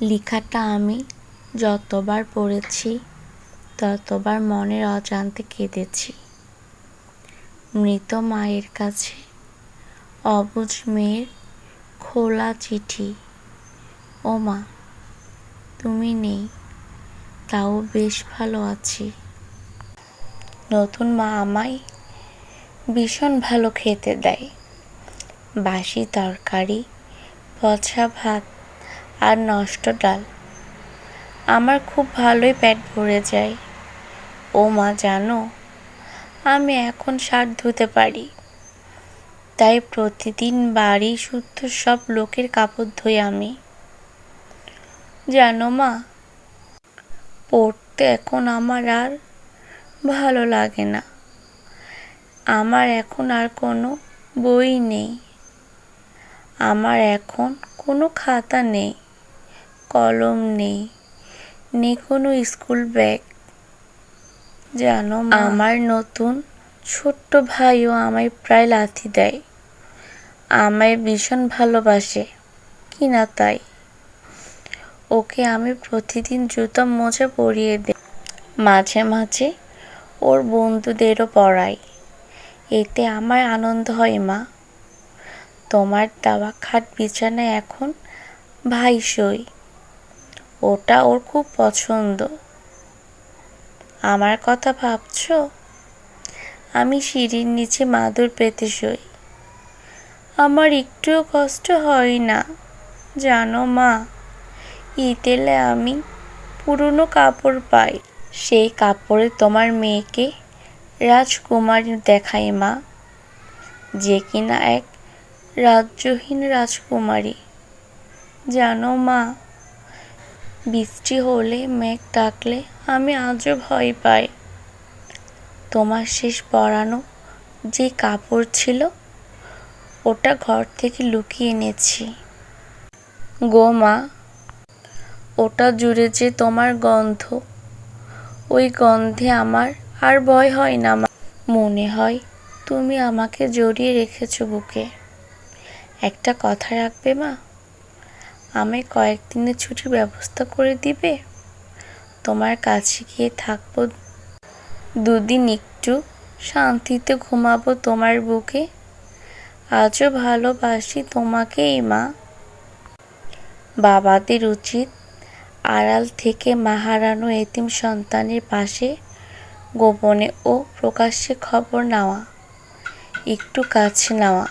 লেখাটা আমি যতবার পড়েছি, ততবার মনের অজান্তে কেঁদেছি। মৃত মায়ের কাছে অবুঝ মেয়ের খোলা চিঠি ও মা তুমি নেই, তাও বেশ ভালো আছি। নতুন মা আমায় ভীষণ ভালো খেতে দেয়। বাসি তরকারি, পচা ভাত আর নষ্ট ডাল। আমার খুব ভালোই পেট ভরে যায়। ও মা, জানো, আমি এখন শার্ট ধুতে পারি। তাই প্রতিদিন বাড়ি শুদ্ধ সব লোকের কাপড় ধুই আমি। জানো মা, পড়তে এখন আমার আর ভালো লাগে না। আমার এখন আর কোনো বই নেই। আমার এখন কোনো খাতা নেই। কলম নেই। নেই কোনো স্কুল ব্যাগ। জানো আমার নতুন ছোট্ট ভাইও আমায় প্রায় লাথি দেয়। আমায় ভীষণ ভালোবাসে। কি না তাই? ওকে আমি প্রতিদিন জুতো মোজা পরিয়ে দিই মাঝে মাঝে ওর বন্ধুদেরও পড়াই এতে আমার আনন্দ হয় মা। তোমার দেওয়া খাট বিছানায় এখন ভাই সই। ওটা ওর খুব পছন্দ। আমার কথা ভাবছ? আমি সিঁড়ির নিচে মাদুর পেতে সই। আমার একটুও কষ্ট হয় না, জানো মা। ইতেলে আমি পুরনো কাপড় পাই। সেই কাপড়ে তোমার মেয়েকে রাজকুমারী দেখায় মা, যে কিনা এক রাজ্যহীন রাজকুমারী। জানো মা বৃষ্টি হলে, মেঘ ডাকলে আমি আজও ভয় পাই। তোমার শেষ পরানো যে কাপড় ছিল, ওটা ঘর থেকে লুকিয়ে এনেছি। গো মা, ওটা জুড়ে যে তোমার গন্ধ, ওই গন্ধে আমার আর ভয় হয় না মনে হয় তুমি আমাকে জড়িয়ে রেখেছো বুকে। একটা কথা রাখবে মা? আমি কয়েকদিনের ছুটির ব্যবস্থা করে দিবে? তোমার কাছে গিয়ে থাকব। দুদিন একটু শান্তিতে ঘুমাবো তোমার বুকে। আজও ভালোবাসি তোমাকেই, মা। বাবাদের উচিত আড়াল থেকে মা হারানো এতিম সন্তানের পাশে গোপনে ও প্রকাশ্যে খবর নেওয়া, একটু কাছে নেওয়া।